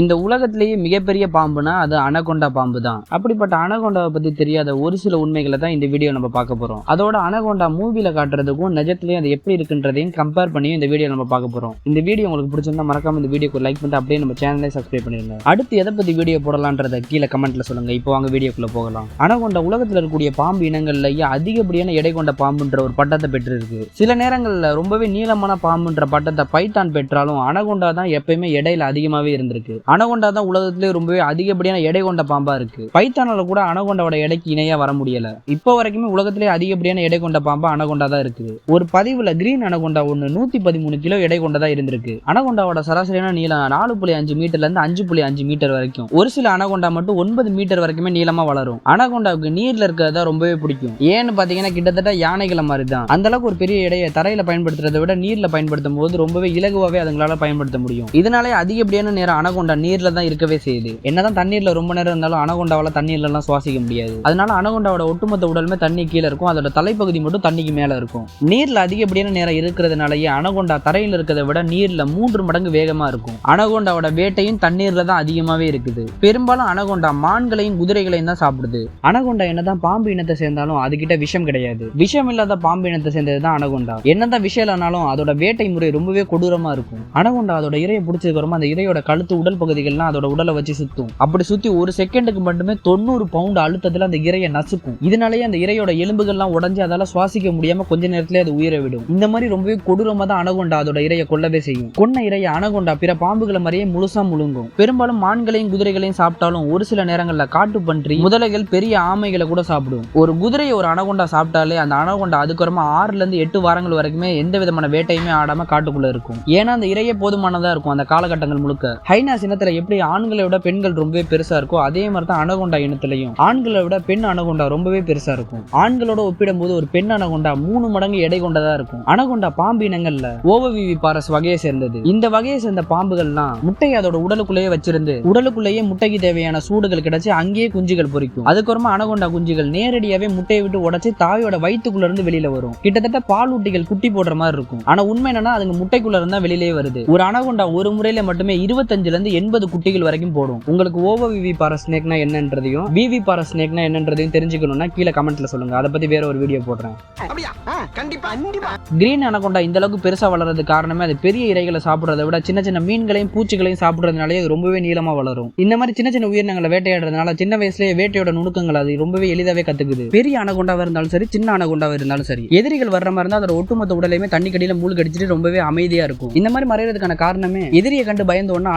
இந்த உலகத்திலேயே மிகப்பெரிய பாம்புனா அது அனகொண்டா பாம்பு தான் அப்படிப்பட்ட அனகொண்டாவை பத்தி தெரியாத ஒரு சில உண்மைகளை தான் இந்த வீடியோ நம்ம பார்க்க போறோம். அதோட அனகொண்டா மூவில காட்டுறதுக்கும் நிஜத்திலையும் அது எப்படி இருக்குன்றதையும் கம்பேர் பண்ணி இந்த வீடியோ நம்ம பார்க்க போறோம். இந்த வீடியோ உங்களுக்கு பிடிச்சிருந்தா மறக்காம இந்த வீடியோக்கு லைக் பண்ணிட்டு அப்படியே நம்ம சேனலை சப்ஸ்கிரைப் பண்ணிருங்க அடுத்து எதை பத்தி வீடியோ போடலான்றத கீழே கமெண்ட்ல சொல்லுங்க. இப்போ வாங்க வீடியோக்குள்ள போகலாம். அனகொண்டா உலகத்தில் இருக்கக்கூடிய பாம்பு இனங்கள்லயே அதிகப்படியான எடை கொண்ட பாம்புன்ற ஒரு பட்டத்தை பெற்றிருக்கு. சில நேரங்களில் ரொம்பவே நீளமான பாம்புன்ற பட்டத்தை பைத்தான் பெற்றாலும் அனகொண்டா தான் எப்பயுமே எடையில அதிகமாகவே இருந்திருக்கு. அனகொண்டா தான் உலகத்திலே ரொம்பவே அதிகப்படியான எடை கொண்ட பாம்பா இருக்கு. பைத்தானால கூட அனகொண்டாவோட எடைக்கு இணையா வர முடியல. இப்போ வரைக்குமே உலகத்திலே அதிகப்படியான எடை கொண்ட பாம்பா அனகொண்டா தான் இருக்கு ஒரு பதிவுல கிரீன் அனகொண்டா ஒன்று நூத்தி பதிமூணு கிலோ எடை கொண்டதா இருந்திருக்கு. அனகொண்டாவோட சராசரியான நீளம் நாலு புள்ளி அஞ்சு மீட்டர்ல இருந்து அஞ்சு புள்ளி அஞ்சு மீட்டர் வரைக்கும். ஒரு சில அனகொண்டா மட்டும் ஒன்பது மீட்டர் வரைக்குமே நீளமா வளரும். அனகொண்டாவுக்கு நீர்ல இருக்கிறதா ரொம்பவே பிடிக்கும். ஏன்னு பாத்தீங்கன்னா கிட்டத்தட்ட யானைகளை மாதிரி தான் அந்த அளவுக்கு ஒரு பெரிய எடையை தரையில பயன்படுத்துறதை விட நீர்ல பயன்படுத்தும் போது ரொம்பவே இலகுவாவே அதுங்களால பயன்படுத்த முடியும். இதனாலே அதிகப்படியான நேரம் அனகொண்டா நீர்ல தான் இருக்கவே செய்யுது. என்னதான் தண்ணீர்ல ரொம்ப நேரம் இருந்தாலும் அனகொண்டாவால தண்ணீர்ல எல்லாம் சுவாசிக்க முடியாது. அதனால அனகொண்டாவோட ஒட்டுமொத்த உடலுமே தண்ணி கீழே இருக்கும். அதோட தலைப்பகுதி மட்டும் தண்ணிக்கு மேல இருக்கும். நீர்ல அதிகப்படியான நேரம் இருக்கிறதுனாலயே அனகொண்டா தரையில இருக்கிறத விட நீர்ல மூன்று மடங்கு வேகமா இருக்கும். அனகொண்டாவோட வேட்டையும் தண்ணீர்ல தான் அதிகமாவே இருக்குது. பெரும்பாலும் அனகொண்டா மான்களையும் குதிரைகளையும் தான் சாப்பிடுது. அனகொண்டா என்னதான் பாம்பு இனத்தை சேர்ந்தாலும் அதுகிட்ட விஷம் கிடையாது. விஷம் இல்லாத பாம்பு இனத்தை சேர்ந்தது தான் அனகொண்டா. என்னதான் விஷயம் இல்லைனாலும் அதோட வேட்டை முறை ரொம்பவே கொடூரமா இருக்கும். அனகொண்டா அதோட இரையை பிடிச்சதுக்கு அப்புறமா அந்த இரையோட கழுத்து உடல் பகுதிகள்லாம் அதோட உடலை வச்சு சுத்தும். அப்படி சுத்தி ஒரு செகண்டுக்கு மட்டுமே தொண்ணூறு பவுண்ட் அழுத்தத்துல அந்த இரையை நசுக்கும். இதனாலேயே அந்த இறையோட எலும்புகள்லாம் உடஞ்சி அதால சுவாசிக்க முடியாம கொஞ்ச நேரத்துல அது உயிரை விடும். இந்த மாதிரி ரொம்பவே கொடூரமா தான் அனகொண்டா அதோட இரையை கொல்லவே செய்யும். கொன்ன இரையை அனகொண்டா பிற பாம்புகளை மாதிரியே முழுசா முழுங்கும். பெரும்பாலும் மான்களையும் குதிரைகளையும் சாப்பிட்டாலும் ஒரு சில நேரங்களில் காட்டு பன்றி முதலைகள் பெரிய ஆமைகளை கூட சாப்பிடும். ஒரு குதிரையை ஒரு அனகொண்டா சாப்பிட்டாலே அந்த அனகொண்டா அதுக்கப்புறமா ஆறுல இருந்து எட்டு வாரங்கள் வரைக்குமே எந்த விதமான வேட்டையுமே ஆடாம காட்டுக்குள்ள இருக்கும். ஏன்னா அந்த இரையே போதுமானதா இருக்கும் அந்த காலகட்டங்கள் முழுக்க. ஹைனாஸ் இனத்துல எப்படி ஆண்களை விட பெண்கள் ரொம்பவே பெருசா இருக்கோ அதே மாதிரி தான் அனகொண்டா இனத்துலையும். ஆண்களை விட பெண் அனகொண்டா ரொம்பவே பெருசா இருக்கும். ஆண்களோட ஒப்பிடும்போது ஒரு பெண் அனகொண்டா மூணு மடங்கு எடை கொண்டதா இருக்கும். அனகொண்டா பாம்பு இனங்கள்ல ஓவவிவி பாரஸ் வகையை சேர்ந்தது. இந்த வகையை சேர்ந்த பாம்புகள்லாம் முட்டையை அதோட உடலுக்குள்ளேயே வச்சிருந்து உடலுக்குள்ளேயே முட்டைக்கு தேவையான சூடுகள் கிடைச்சு அங்கேயே குஞ்சுகள் பொரிக்கும் அதுக்கப்புறமா அனகொண்டா குஞ்சுகள் நேரடியாவே முட்டையை விட்டு உடைச்சு தாயோட வயிற்றுக்குள்ள இருந்து வெளியில வரும். கிட்டத்தட்ட பாலூட்டிகள் குட்டி போடுற மாதிரி இருக்கும். ஆனா உண்மை என்னன்னா அதுங்க முட்டைக்குள்ள இருந்தா வெளியிலே வருது. ஒரு அனகொண்டா ஒரு முறையில மட்டுமே இருபத்தஞ்சுல இருந்து எண்பது குட்டிகள் வரைக்கும் போடும். உங்களுக்கு ஓவோ விவி பார ஸ்னேக்னா என்னன்றதையும் விவி பார ஸ்னேக்னா என்னன்றதையும் தெரிஞ்சுக்கணும்னா கீழே கமெண்ட்ல சொல்லுங்க. அதை பத்தி வேற ஒரு வீடியோ போடுறேன். அப்படியா? ஆ, கண்டிப்பா. கண்டிப்பா. கிரீன் அனகொண்டா இந்த அளவுக்கு பெருசா வளர்றதுக்கு காரணமே அது பெரிய இரைகளை சாப்பிடுறதை விட சின்ன சின்ன மீன்களையும் பூச்சிகளையும் சாப்பிடுறதுனாலே அது ரொம்பவே நீளமா வளரும். இந்த மாதிரி சின்ன சின்ன உயிரினங்களை வேட்டையாடுறதுனால சின்ன வயசுலயே வேட்டையோட நுணுக்கங்கள் அது ரொம்பவே எளிதாவே கத்துக்குது. பெரிய அனகொண்டாவா இருந்தாலும் சரி சின்ன அனகொண்டாவா இருந்தாலும் சரி எதிரிகள் வர்ற மாதிரி இருந்தா அதோட ஒட்டுமொத்த உடலையுமே தண்ணி கடியில மூழ்கி அடிச்சிட்டு ரொம்பவே அமைதியா இருக்கும். இந்த மாதிரி மறையறதுக்கான காரணமே எதிரியை கண்டு பயந்த உடனே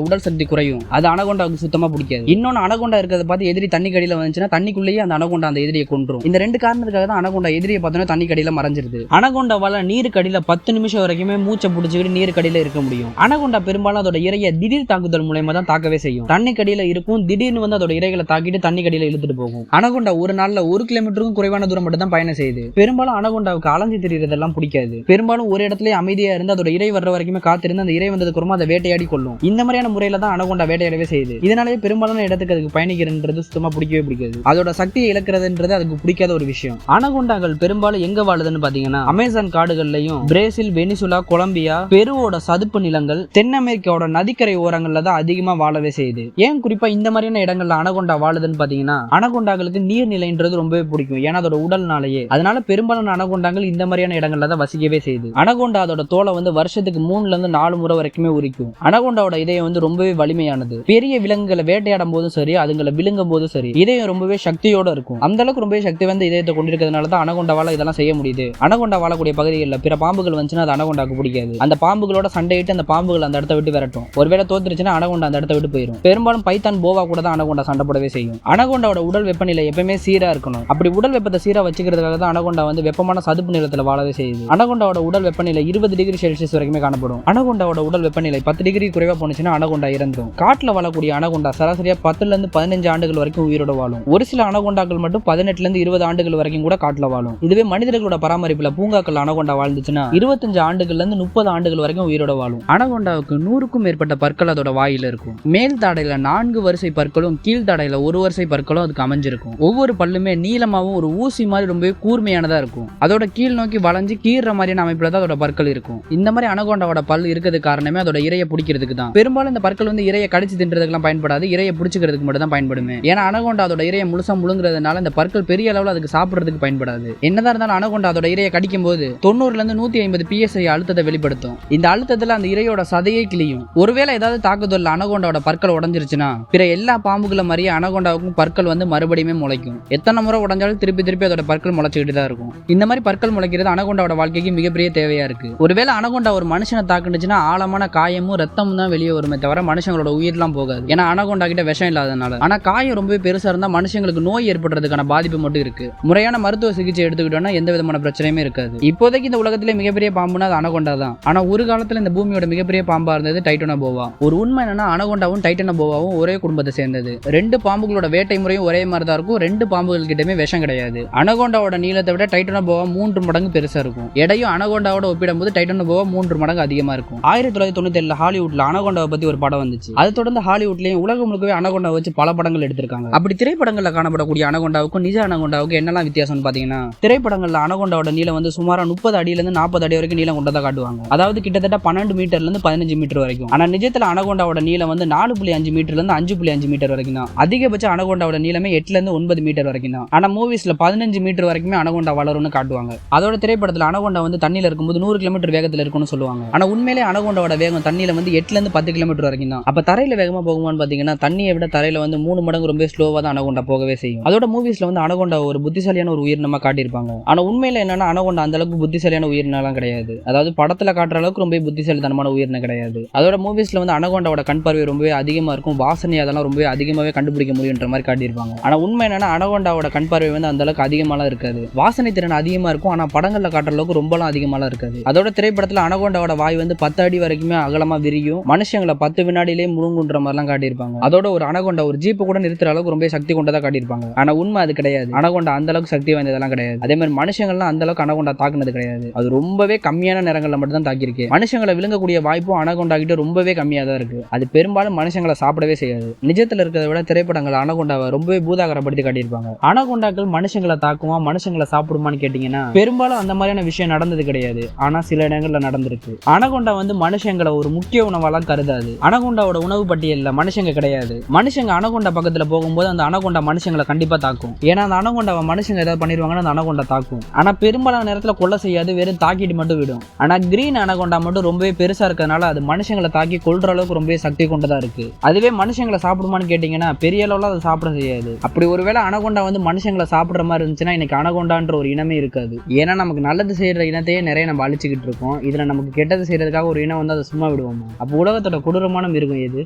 அனகொண்டாவோட உடல் சக்தி குறையும். அது அனகொண்டாவுக்கு சுத்தமா பிடிக்காது. இன்னொன்னு அனகொண்டா இருக்கிறத பார்த்து எதிரி தண்ணி கடியில வந்துச்சுன்னா தண்ணிக்குள்ளேயே அந்த அனகொண்டா அந்த எதிரியை கொன்றும் இந்த ரெண்டு காரணத்துக்காக தான் அனகொண்டா எதிரியை பார்த்தோன்னா தண்ணி கடியில மறைஞ்சிருது. அனகொண்டாவால நீர் கடியில பத்து நிமிஷம் வரைக்குமே மூச்சை பிடிச்சிக்கிட்டு நீர் கடியில இருக்க முடியும். அனகொண்டா பெரும்பாலும் அதோட இரையை திடீர் தாக்குதல் மூலயமா தான் தாக்கவே செய்யும். தண்ணி கடியில இருக்கும் திடீர்னு வந்து அதோட இரைகளை தாக்கிட்டு தண்ணி கடியில இழுத்துட்டு போகும். அனகொண்டா ஒரு நாள்ல ஒரு கிலோமீட்டருக்கும் குறைவான தூரம் மட்டும் தான் பயணம் செய்யுது. பெரும்பாலும் அனகொண்டாவுக்கு அலைஞ்சு திரியறதெல்லாம் பிடிக்காது. பெரும்பாலும் ஒரு இடத்துல அமைதியா இருந்து அதோட இறை வர்ற வரைக்குமே காத்திருந்து அந்த இறை வந்ததுக்கு அப்புறமா அதை வேட்டையாடி கொள்ளும். இந்த மாதிரியான முறையில தான் அனகொண்டா வேட்டையாடவே செய்யுது. இதனாலேயே பெரும்பாலான இடத்துக்கு அதுக்கு பயணிக்கிறன்றது சுத்தமா பிடிக்கவே பிடிக்காது. அதோட சக்தியை இழக்கிறதுன்றது அதுக்கு பிடிக்காத ஒரு விஷயம். அனகொண்டாக்கள் பெரும்பாலும் எங்க வாழுதுன்னு பாத்தீங்கன்னா அமேசான் காடுகள்லயும் பிரேசில் வெனிசுலா கொலம்பியா பெருவோட சதுப்பு நிலங்கள் தென் அமெரிக்காவோட நதிக்கரை ஓரங்கள்ல தான் அதிகமா வாழவே செய்யுது. ஏன் குறிப்பா இந்த மாதிரியான இடங்கள்ல அனகொண்டா வாழுதுன்னு பாத்தீங்கன்னா அனகொண்டாக்களுக்கு நீர்நிலைன்றது ரொம்பவே பிடிக்கும். ஏன்னா அதோட உடல்னாலேயே. அதனால பெரும்பாலான அனகொண்டாங்கள் இந்த மாதிரியான இடங்கள்ல தான் வசிக்கவே செய்யுது. அனகொண்டா அதோட தோலை வந்து வருஷத்துக்கு மூணுல இருந்து நாலு முறை வரைக்குமே உரிக்கும். அனகொண்டாவோட இதயம் வந்து ரொம்பவே வலிமையானது. பெரிய விலங்குகளை வேட்டையாடும் போதும் சரி அதுங்களை விழுங்கும் போதும் சரி இதயம் ரொம்பவே சக்தியோட இருக்கும். அந்த அளவுக்கு ரொம்பவே சக்தி வந்து இதயத்தை கொண்டிருக்கிறதுனால தான் அனகொண்டாவால இதெல்லாம் செய்ய முடியுது. அனகொண்டா வாழக்கூடிய பகுதிகளில் பிற பாம்புகள் வந்துச்சுன்னா அது அனகொண்டாக்கு பிடிக்காது. அந்த பாம்புகளோட சண்டையிட்டு அந்த பாம்புகள் அந்த இடத்த விட்டு விரட்டும். ஒருவேளை தோத்துருச்சுன்னா அனகொண்டா அந்த இடத்த விட்டு போயிடும் பெரும்பாலும் பைத்தான் போவா கூட தான் அனகொண்டா சண்டை போடவே செய்யும். அனகொண்டாவோட உடல் வெப்பநிலை எப்பவுமே சீரா இருக்கணும். அப்படி உடல் வெப்பத்தை சீரா வச்சுக்கிறதுக்காக தான் அனகொண்டா வந்து வெப்பமான சதுப்பு நிலத்தில் வாழவே செய்யுது. அனகொண்டாவோட உடல் வெப்பநிலை இருபது டிகிரி செல்சியஸ் வரைக்குமே காணப்படும். அனகொண்டாவோட உடல் வெப்பநிலை பத்து டிகிரி குறைவா போனுச்சுன்னா அனகொண்டா இறந்துடும் காட்டில் வாழக்கூடிய அனகொண்டா சராசரியா பத்துல இருந்து பதினஞ்சு ஆண்டுகள் வரைக்கும் உயிரோட வாழும். ஒரு சில அனகொண்டாக்கள் மட்டும் பதினெட்டுல இருந்து இருபது ஆண்டுகள் வரைக்கும் கூட காட்டில் வாழும். இதுவே மனிதர்களோட பராமரிப்புல பூங்காக்கள் அனகொண்டா வாழ்ந்துச்சுன்னா இருபத்தஞ்சு ஆண்டுகள்லேருந்து முப்பது ஆண்டுகள் வரைக்கும் உயிரோட வாழும். அனகொண்டாவுக்கு நூறுக்கும் மேற்பட்ட பற்கள் அதோட வாயில் இருக்கும். மேல் தாடையில நான்கு வரிசை பற்களும் கீழ் தாடையில ஒரு வரிசை பற்களும் அதுக்கு அமைஞ்சிருக்கும். ஒவ்வொரு பல்லுமே நீளமாவும் ஒரு ஊசி மாதிரி ரொம்பவே கூர்மையானதா இருக்கும். அதோட கீழ் நோக்கி வளைஞ்சு கீறுற மாதிரியான அமைப்பில் தான் அதோட பற்கள் இருக்கும். இந்த மாதிரி அனகொண்டாவோட பல் இருக்கிறது காரணமே அதோட இரையை பிடிக்கிறதுக்கு தான் பெரும்பாலும் இந்த அந்த பற்கள் வந்து இரையை கடிச்சு தின்றதுக்கெல்லாம் பயன்படாது. இரையை பிடிச்சிக்கிறதுக்கு மட்டும் தான் பயன்படுமே. ஏன்னா அனகொண்டா அதோட இரையை முழுசா முழுங்குறதுனால அந்த பற்கள் பெரிய அளவில் அதுக்கு சாப்பிட்றதுக்கு பயன்படாது. என்னதான் இருந்தாலும் அனகொண்டா அதோட இரையை கடிக்கும் போது தொண்ணூறுல இருந்து நூத்தி ஐம்பது பிஎஸ்ஐ அழுத்தத்தை வெளிப்படுத்தும். இந்த அழுத்தத்தில் அந்த இரையோட சதையை கிளியும் ஒருவேளை ஏதாவது தாக்குதல் அனகொண்டாவோட பற்கள் உடஞ்சிருச்சுன்னா பிற எல்லா பாம்புகளை மாதிரியே அனகொண்டாவுக்கும் பற்கள் வந்து மறுபடியுமே முளைக்கும். எத்தனை முறை உடஞ்சாலும் திருப்பி திருப்பி அதோட பற்கள் முளைச்சிக்கிட்டு தான் இருக்கும். இந்த மாதிரி பற்கள் முளைக்கிறது அனகொண்டாவோட வாழ்க்கைக்கு மிகப்பெரிய தேவையா இருக்கு. ஒருவேளை அனகொண்டா ஒரு மனுஷனை தாக்குனுச்சுன்னா ஆழமான காயமும் ரத்தமும் தான் வெளியே வருமே தவிர மனுஷங்களோட உயிர்லாம் போகாது. ஏன்னா அனகோண்டா கிட்ட விஷம் இல்லாதனால ஆனால் காயம் ரொம்ப பெருசாக இருந்தால் மனுஷங்களுக்கு நோய் ஏற்படுறதுக்கான பாதிப்பு மட்டும் இருக்கு. முறையான மருத்துவ சிகிச்சை எடுத்துக்கிட்டோம்னா எந்த விதமான பிரச்சனையுமே இருக்காது. இப்போதைக்கு இந்த உலகத்திலே மிகப்பெரிய பாம்புனா அது அனகொண்டா தான். ஆனால் ஒரு காலத்தில் இந்த பூமியோட மிகப்பெரிய பாம்பா இருந்தது டைட்டோனா போவா ஒரு உண்மை என்னன்னா அனகொண்டாவும் டைட்டனா போவாவும் ஒரே குடும்பத்தை சேர்ந்தது. ரெண்டு பாம்புகளோட வேட்டை முறையும் ஒரே மாதிரி தான் இருக்கும். ரெண்டு பாம்புகள் கிட்டமே விஷம் கிடையாது. அனகொண்டாவோட நீளத்தை விட டைட்டனா போவா மூன்று மடங்கு பெருசாக இருக்கும். எடையும் அனகொண்டாவோட ஒப்பிடும்போது டைட்டனா போவா மூன்று மடங்கு அதிகமாக இருக்கும். ஆயிரத்தி தொள்ளாயிரத்தி தொண்ணூத்தி ஏழுல ஹாலிவுட்ல அனகொண்டாவை பற்றி ஒரு படம் வந்துச்சு. அதை தொடர்ந்து ஹாலிவுட்லயும் உலகம் முழுக்கவே அனகொண்டா வச்சு பல படங்கள் எடுத்திருக்காங்க. அப்படி திரைப்படங்கள்ல காணப்படக்கூடிய அனகொண்டாவுக்கும் நிஜ அனகொண்டாவுக்கும் என்னெல்லாம் வித்தியாசம்னு பாத்தீங்கன்னா திரைப்படங்கள்ல அனகொண்டாவோட நீளம் வந்து சுமாரா முப்பது அடியில இருந்து நாற்பது அடி வரைக்கும் நீளம் கொண்டதா காட்டுவாங்க. அதாவது கிட்டத்தட்ட பன்னெண்டு மீட்டர்ல இருந்து பதினஞ்சு மீட்டர் வரைக்கும். ஆனா நிஜத்துல அனகொண்டாவோட நீளம் வந்து நாலு புள்ளி அஞ்சு மீட்டர்ல இருந்து அஞ்சு புள்ளி அஞ்சு மீட்டர் வரைக்கும் தான். அதிகபட்ச அனகொண்டாவோட நீளமே எட்டுல இருந்து ஒன்பது மீட்டர் வரைக்கும் தான். ஆனா மூவிஸ்ல பதினஞ்சு மீட்டர் வரைக்குமே அனகொண்டா வளரும்னு காட்டுவாங்க. அதோட திரைப்படத்துல அனகொண்டா வந்து தண்ணியில இருக்கும்போது நூறு கிலோமீட்டர் வேகத்துல இருக்கும்னு சொல்லுவாங்க. ஆனா உண்மையிலே அனகொண்டாவோட வேகம் தண்ணியில வந்து எட்டுல இருந்து பத்து கிலோமீட்டர் வரைக்கும் தான் அப்போ தரையில் வேகமாக போகுமான்னு பார்த்தீங்கன்னா தண்ணியை விட தரையில் வந்து மூணு மடங்கு ரொம்ப ஸ்லோவாக தான் அனகொண்டா போகவே செய்யும். அதோட மூவிஸில் வந்து அனகொண்டா ஒரு புத்திசாலியான ஒரு உயிரினமாக காட்டியிருப்பாங்க. ஆனால் உண்மையில் என்னன்னா அனகொண்டா அந்த அளவுக்கு புத்திசாலியான உயிரினம்லாம் கிடையாது. அதாவது படத்தில் காட்டுற அளவுக்கு ரொம்ப புத்திசாலித்தனமான உயிரினம் கிடையாது. அதோட மூவிஸில் வந்து அனகொண்டாவோட கண் பார்வை ரொம்பவே அதிகமாக இருக்கும். வாசனை அதெல்லாம் ரொம்பவே அதிகமாகவே கண்டுபிடிக்க முடியுன்ற மாதிரி காட்டியிருப்பாங்க. ஆனால் உண்மை என்னன்னா அனகொண்டாவோட கண் பார்வை வந்து அந்த அளவுக்கு அதிகமாலாம் இருக்காது. வாசனை திறன் அதிகமாக இருக்கும். ஆனால் படங்களில் காட்டுற அளவுக்கு ரொம்பலாம் அதிகமாலாம் இருக்காது. அதோட திரைப்படத்தில் அனகொண்டாவோட வாய் வந்து பத்து அடி வரைக்குமே அகலமாக விரியும். மனுஷங்களை பத்து வினாடியிலே முழுங்குன்ற மாதிரிலாம் காட்டியிருப்பாங்க. அதோட ஒரு அனகொண்டா ஒரு ஜீப்பு கூட நிறுத்துற அளவுக்கு ரொம்ப சக்தி கொண்டதா காட்டியிருப்பாங்க. ஆனா உண்மை அது கிடையாது. அனகொண்டா அந்த அளவுக்கு சக்தி வாய்ந்ததெல்லாம் கிடையாது. அதே மாதிரி மனுஷங்கள்லாம் அந்த அளவுக்கு அனகொண்டா தாக்குனது கிடையாது. அது ரொம்பவே கம்மியான நேரங்களில் மட்டும் தான் தாக்கியிருக்கு. மனுஷங்களை விழுங்கக்கூடிய வாய்ப்பும் அனகொண்டா கிட்ட ரொம்பவே கம்மியாக தான் இருக்கு. அது பெரும்பாலும் மனுஷங்களை சாப்பிடவே செய்யாது. நிஜத்தில் இருக்கிறத விட திரைப்படங்கள் அனகொண்டாவை ரொம்பவே பூதாகரப்படுத்தி காட்டியிருப்பாங்க. அனகொண்டாக்கள் மனுஷங்களை தாக்குமா மனுஷங்களை சாப்பிடுமான்னு கேட்டீங்கன்னா பெரும்பாலும் அந்த மாதிரியான விஷயம் நடந்தது கிடையாது. ஆனா சில இடங்களில் நடந்திருக்கு. அனகொண்டா வந்து மனுஷங்களை ஒரு முக்கிய உணவாலாம் கருதாது. அனகொண்டாவோட உணவு பட்டியலில் மனுஷங்க கிடையாது. மனுஷங்க அனகொண்டா பக்கத்தில் போகும்போது அந்த அனகொண்டா மனுஷங்களை கண்டிப்பாக தாக்கும். ஏன்னா அந்த அனகொண்டாவை மனுஷங்க ஏதாவது பண்ணிடுவாங்கன்னா அந்த அனகொண்டா தாக்கும். ஆனால் பெரும்பாலான நேரத்தில் கொலை செய்யாது வெறும் தாக்கிட்டு மட்டும் விடும். ஆனால் கிரீன் அனகொண்டா மட்டும் ரொம்பவே பெருசாக இருக்கிறதுனால அது மனுஷங்களை தாக்கி கொள்ற அளவுக்கு ரொம்பவே சக்தி கொண்டதாக இருக்குது அதுவே மனுஷங்களை சாப்பிடுமான்னு கேட்டிங்கன்னா பெரிய அளவில் அதை சாப்பிட செய்யாது. அப்படி ஒருவேளை அனகொண்டா வந்து மனுஷங்களை சாப்பிட்ற மாதிரி இருந்துச்சுன்னா இன்னைக்கு அனகொண்டான்ற ஒரு இனமே இருக்காது. ஏன்னா நமக்கு நல்லது செய்கிற இனத்தையே நிறைய நம்ம அழிச்சிக்கிட்டு இருக்கோம். இதில் நமக்கு கெட்டது செய்கிறதுக்காக ஒரு இனம் வந்து அதை சும்மா விடுவோமா? அப்போ உலகத்தோட கொடூரமான மிருகம் எது?